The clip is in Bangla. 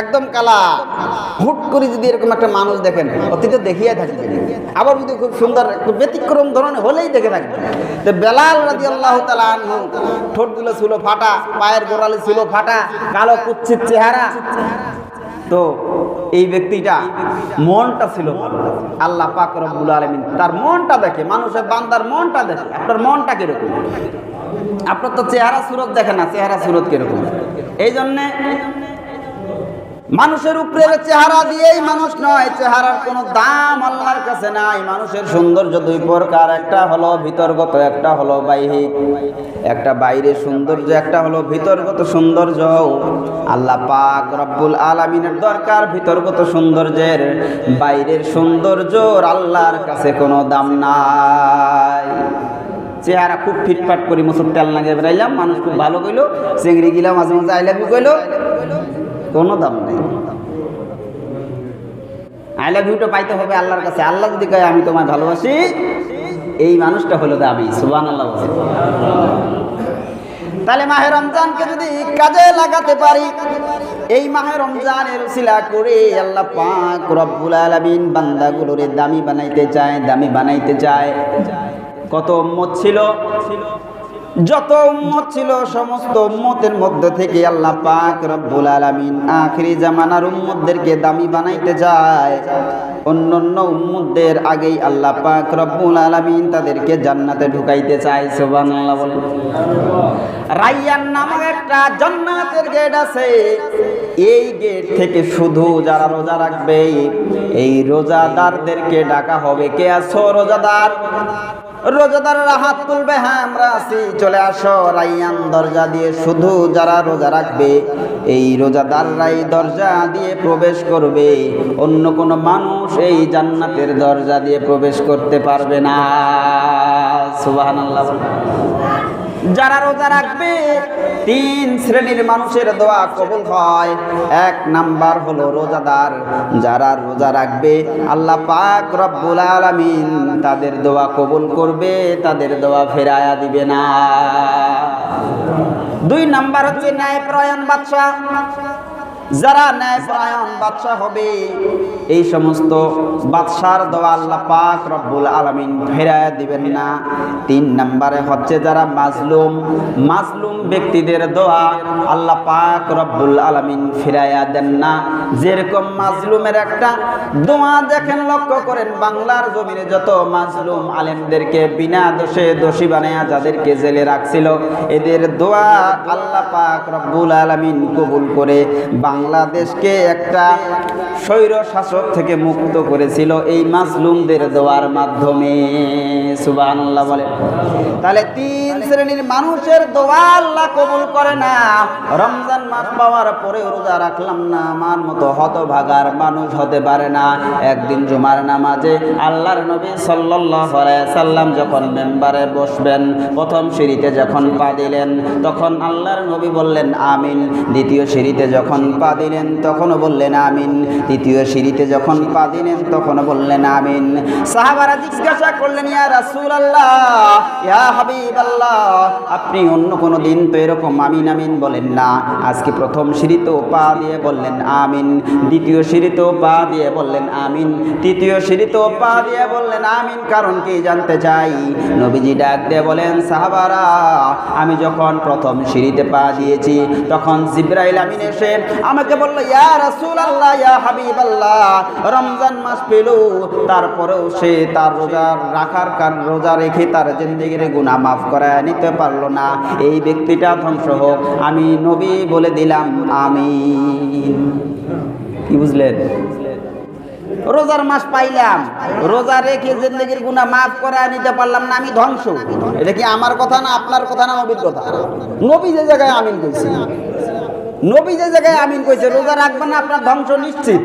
একদম কালা। হুট করে যদি এরকম একটা মানুষ দেখেন, অতীতে দেখিয়ে থাকবেন। আবার যদি খুব সুন্দর ব্যতিক্রম ধরনের হলেই দেখে থাকবেন। তো বেলাল রাজি আল্লাহ তালা ঠোঁটগুলো ছিল ফাটা, পায়ের গোড়ালি ছিল ফাটা, কালো কুচ্ছিত চেহারা। তো এই ব্যক্তিটা মনটা ছিল আল্লাহ পাক রব্বুল আলমিন তার মনটা দেখে, মানুষের বান্দার মনটা দেখে, আপনার মনটা কীরকম? আপনার তো চেহারা সুরত দেখে না, চেহারা সুরত কীরকম? এই জন্যে মানুষের উপরে চেহারা দিয়েই মানুষ নয়, চেহারার কোনো দাম আল্লাহর কাছে নাই। মানুষের সৌন্দর্য দুই প্রকার, একটা হলো ভিতরগত, একটা হলো বাহ্যিক একটা বাইরে সৌন্দর্য, একটা হলো ভিতরগত সৌন্দর্য। আল্লাহ পাক রব্বুল আলামিনের দরকার ভিতরগত সৌন্দর্যের, বাইরের সৌন্দর্যর আল্লাহর কাছে কোনো দাম নাই। চেহারা খুব ফিটফাট করি, মুসুর তেল লাগিয়ে বেড়াইলাম, মানুষ খুব ভালো কইলো, চিংড়ি গিলাম মাঝে মাঝে আই লাভ কইলো কোনো দাম নেই। আই লাভ ইউটা পাইতে হবে আল্লাহর কাছে। আল্লাহ যদি কয়, আমি তোমায় ভালোবাসি, এই মানুষটা হলো দামি সুবান আল্লাহ তাহলে মাহে রমজানকে যদি কাজে লাগাতে পারি, এই মাহে রমজানের উসিলা করে আল্লাহ পাক রব্বুল আলামিন বান্দাগুলোরে দামি বানাইতে চায়, দামি বানাইতে চায়। কত উম্মত ছিল? যত উম্মত ছিল, সমস্ত উম্মতের মধ্যে থেকে আল্লাহ পাক রব্বুল আলামিন আখরি জামানার উম্মতদেরকে দামি বানাইতে চায়। অন্য অন্য উম্মতদের আগেই আল্লাহ পাক রব্বুল আলামিন তাদেরকে জান্নাতে ঢুকাইতে চায়, সুবহানাল্লাহ বলে রাইয়ান নামক একটা জান্নাতের গেট আছে। এই গেট থেকে শুধু যারা রোজা রাখবে, এই রোজাদারদেরকে ডাকা হবে। কে আছো রোজাদার? রোজাদাররা হাত তুলবে হ্যাঁ আমরা আছি। চলে আসো রাইয়ান দরজা দিয়ে। শুধু যারা রোজা রাখবে, এই রোজাদাররাই দরজা দিয়ে প্রবেশ করবে। অন্য কোনো মানুষ এই জান্নাতের দরজা দিয়ে প্রবেশ করতে পারবে না। সুবহানাল্লাহ। যারা রোজা রাখবে, তিন শ্রেণির মানুষের দোয়া কবুল হয়। এক নাম্বার হলো রোজাদার। যারা রোজা রাখবে, আল্লাহ পাক রব্বুল আলামিন তাদের দোয়া কবুল করবে, তাদের দোয়া ফেরায়া দিবে না। দুই নাম্বার হচ্ছে ন্যায়প্রয়ণ বাদশাহ। যারা ন্যায়পরায়ণ বাদশাহ হবে, এই সমস্ত বাদশার দোয়া আল্লাহ পাক রব্বুল আলামিন ফেরায় দিবেন না। তিন নম্বরে হচ্ছে যারা মাজলুম মাজলুম ব্যক্তিদের দোয়া আল্লাহ পাক রব্বুল আলামিন ফিরাইয়া দেন না। যেরকম মাজলুমের একটা দোয়া দেখেন, লক্ষ্য করেন, বাংলার জমিনে যত মাজলুম আলেমদেরকে বিনা দোষে দোষী বানায়া যাদেরকে জেলে রাখছিল, এদের দোয়া আল্লাহ পাক রব্বুল আলামিন কবুল করে বাংলাদেশকে একটা স্বৈর শাসক থেকে মুক্ত করেছিল এই মাসলুমদের দোয়ার মাধ্যমে। সুবহানাল্লাহ বলে। তাহলে তিন শ্রেণির মানুষের দোয়া আল্লাহ কবুল করে না। রমজান মাস পাওয়ার পরে রোজা রাখলাম না। আমার মতো হতভাগার মানুষ হতে পারে না। একদিন জুমার নামাজে আল্লাহর নবী আলাইহি সাল্লাম যখন মেম্বারে বসবেন, প্রথম সিঁড়িতে যখন পা দিলেন, তখন আল্লাহর নবী বললেন, আমিন। দ্বিতীয় সিঁড়িতে যখন পা দিলেন, তখনও বললেন আমিন। তৃতীয় সিঁড়িতে যখন পা দিলেন, তখনও বললেন আমিন। সাহাবারা জিজ্ঞাসা করলেন, ইয়া রাসূলুল্লাহ, ইয়া হাবিবাল্লাহ, আপনি অন্য কোনো দিন তো এরকম আমিন আমিন বলেন না। আজকে প্রথম সিঁড়িতেও পা দিয়ে বললেন আমিন, দ্বিতীয় সিঁড়িতেও পা দিয়ে বললেন আমিন, তৃতীয় সিঁড়িতেও পা দিয়ে বললেন আমিন, কারণ কি জানতে চাই? নবীজি ডাক দিয়ে বলেন, সাহাবারা, আমি যখন প্রথম সিঁড়িতে পা দিয়েছি, তখন জিব্রাইল আমিন এসে আমাকে বলল, ইয়া আল্লাহ ইয়া হাবিব আল্লাহ রমজান মাস পেল, তারপরেও সে তার রোজা রাখার কারণ রোজা রেখে তার জিন্দগির গুনাহ মাফ করায় নিতে পারল না। এই ব্যক্তিটা ধ্বংস হোক। আমি নবী বলে দিলাম আমি কি বুঝলেন? রোজার মাস পাইলাম। রোজা রেখে জিন্দগির গুনাহ মাফ করায় নিতে পারলাম না, আমি ধ্বংস। এটা কি আমার কথা না আপনার কথা না কথা নবী যে জায়গায় আমিন কইছে নবী যে জায়গায় আমিন কইছে রোজা রাখবেন আপনার ধ্বংস নিশ্চিত।